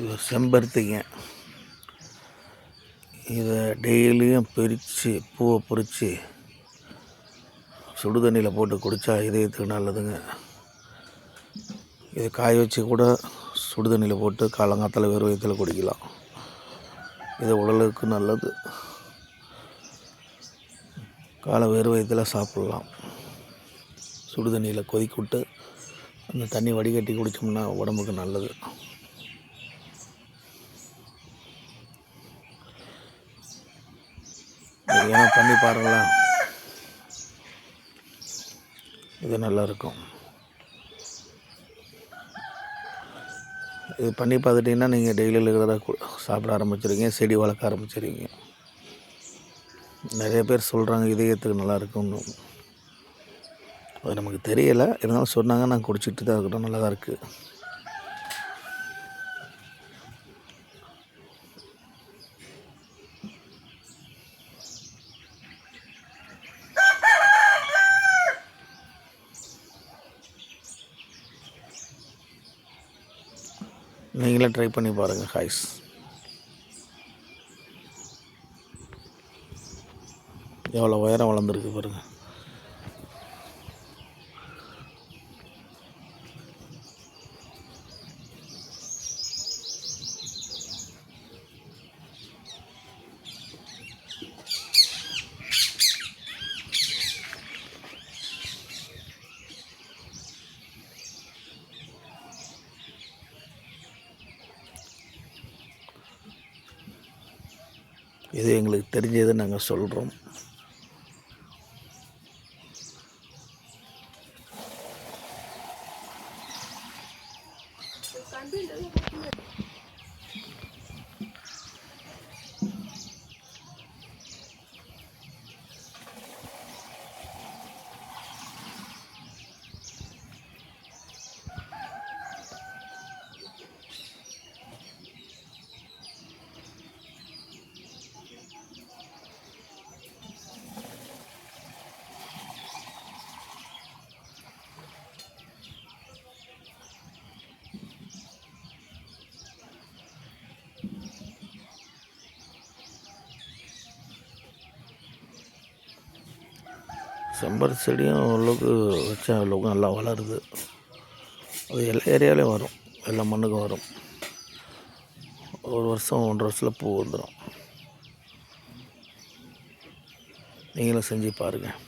இது செம்பருத்திங்க. இதை டெய்லியும் பிரித்து பூவை பிரித்து சுடு தண்ணியில் போட்டு குடித்தா இதயத்துக்கு நல்லதுங்க. இதை காய வச்சு கூட சுடு தண்ணியில் போட்டு காலங்காத்தில் வெறுவயத்தில் குடிக்கலாம். இது உடலுக்கு நல்லது. காலை வெறுவயத்தில் சாப்பிட்லாம். சுடு தண்ணியில் கொதிக்க விட்டு அந்த தண்ணி வடிகட்டி குடித்தோம்னா உடம்புக்கு நல்லது. ஏன்னா பண்ணி பாருங்களேன். இது நல்லா இருக்கும் இது பண்ணி பார்த்துட்டிங்கன்னா நீங்கள் டெய்லி ரெகுலராக சாப்பிட ஆரம்பிச்சிருக்கீங்க செடி வளர்க்க ஆரம்பிச்சிருக்கீங்க நிறைய பேர் சொல்கிறாங்க இதயத்துக்கு நல்லா இருக்கும்னு அது நமக்கு தெரியலை. இருந்தாலும் சொன்னாங்க நான் குடிச்சிட்டு தான் இருக்கிறோம் நல்லா தான் இருக்குது நீங்களே ட்ரை பண்ணி பாருங்கள் ஹாய்ஸ் எவ்வளோ உயரம் வளர்ந்துருக்கு பாருங்கள் இது எங்களுக்கு தெரிஞ்சதை நாங்கள் சொல்கிறோம் செம்பரு செடியும் ஓரளவுக்கு வச்சா ஓரளவுக்கு நல்லா வளருது. அது எல்லா ஏரியாலையும் வரும். எல்லா மண்ணுக்கும் வரும். ஒரு வருஷம் ஒன்றரை வருஷத்தில் பூ வந்துடும் நீங்களும் செஞ்சு பாருங்கள்